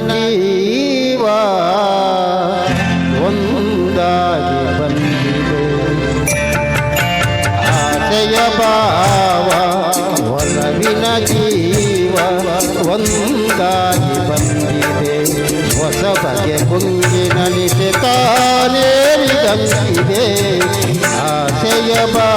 ಜೀವ ಒಂದಾಗಿ ಬಂದಿದೆ ಆಸೆಯ ಭಾವ ಒಲವಿನ ಜೀವ ಒಂದಾಗಿ ಬಂದಿದೆ ಹೊಸ ಬಗೆ ಕುಂಗಿನಲಿಸೆ ತಾನೇರಿದಂತಿದೆ ಆಸೆಯ ಭಾವ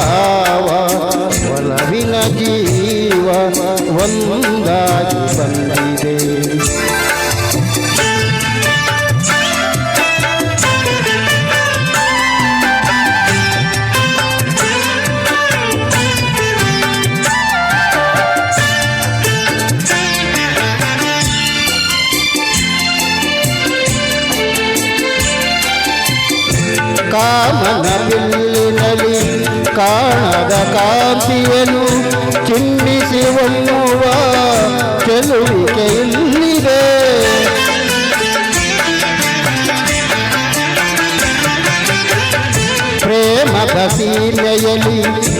ಕಾಮನ ಬಿಲ್ಲಿನಲ್ಲಿ ಕಾಣದ ಕಾಂತಿಯನು ಚಿಂಬಿಸಿ ಒಲ್ಲುವ ಚೆಲುವಿಕೆ ಇಲ್ಲಿದೆ. ಪ್ರೇಮದ ಸೀಮೆಯಲ್ಲಿ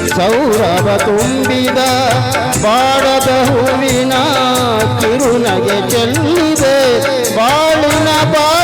ಸೌರವ ತುಂಬಿದ ಬಾಡದ ಹೂವಿನ ಕಿರುನಗೆ ಚೆಲ್ಲಿದೆ. ಬಾಳಿನ ಭಾಗ್ಯ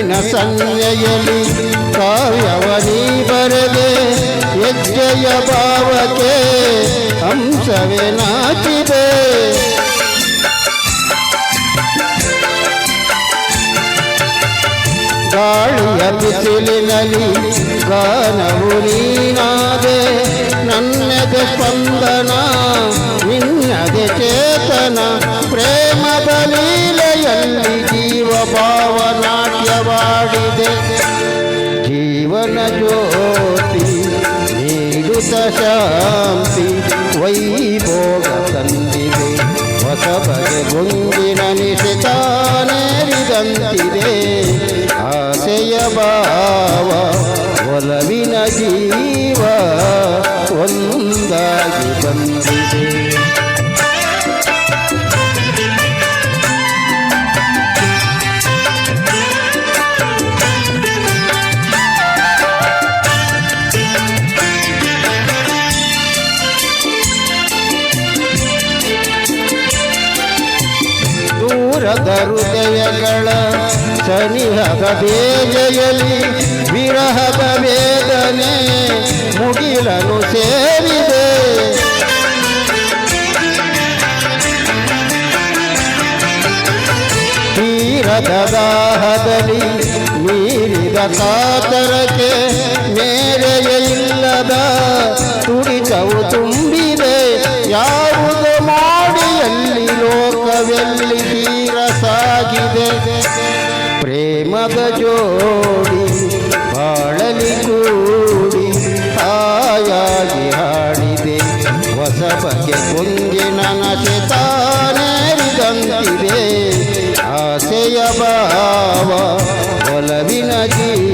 ಕಣ್ಣಿನ ಸಂಜೆಯಲ್ಲಿ ಕಾವ್ಯವನಿ ಬರದೆ ಹೆಜ್ಜೆಯ ಭಾವಕ್ಕೆ ಅಂಶವೇ ನಾಚಿದೆ ಗಾಳಿಯ ಬಿಸಿಲಿನಲ್ಲಿ ಗಾನವು ನೀನಾದೆ ನನ್ನದೆ ಸ್ಪಂದನ ನಿನ್ನದೆ ಚೇತನ ಪ್ರೇಮದ ಲೀಲೆಯಲ್ಲಿ ಜೀವ ಶಾಂತಿ ವೈಭೋಗ ತಂದಿದೆ. ಹೊಸ ಬಗೆ ಗುಂಗಿನ ನಿಶಿತಾನೇರಿದಂತಿದೆ ಆಸೆಯ ಭಾವ ಒಲವಿನ ಜೀವ ಒಂದಾಗಿ ಬಂದಿದೆ. ಸನಿಹದ ಬೇಜೆಯಲ್ಲಿ ವಿರಹದ ವೇದನೆ ಮುಗಿಲನು ಸೇರಿದೆ. ತೀರದ ದಾಹದಲ್ಲಿ ನೀರಿದ ಕಾತರಕ್ಕೆ ಮೇರೆಯ ಇಲ್ಲದ ತುಡಿತವು ತುಂಬಿದೆ ಜೋಡಿ ಬಾಳಲಿ ಕೂಡಿ ಹಾಯಾಗಿ ಹಾಡಿದೆ. ಹೊಸ ಬಗೆ ಕುಂಗಿನ ನಶೆ ತಾನೇರಿದಂತಿದೆ ಆಸೆಯ ಭಾವ ಒಲವಿನ ಜೀವ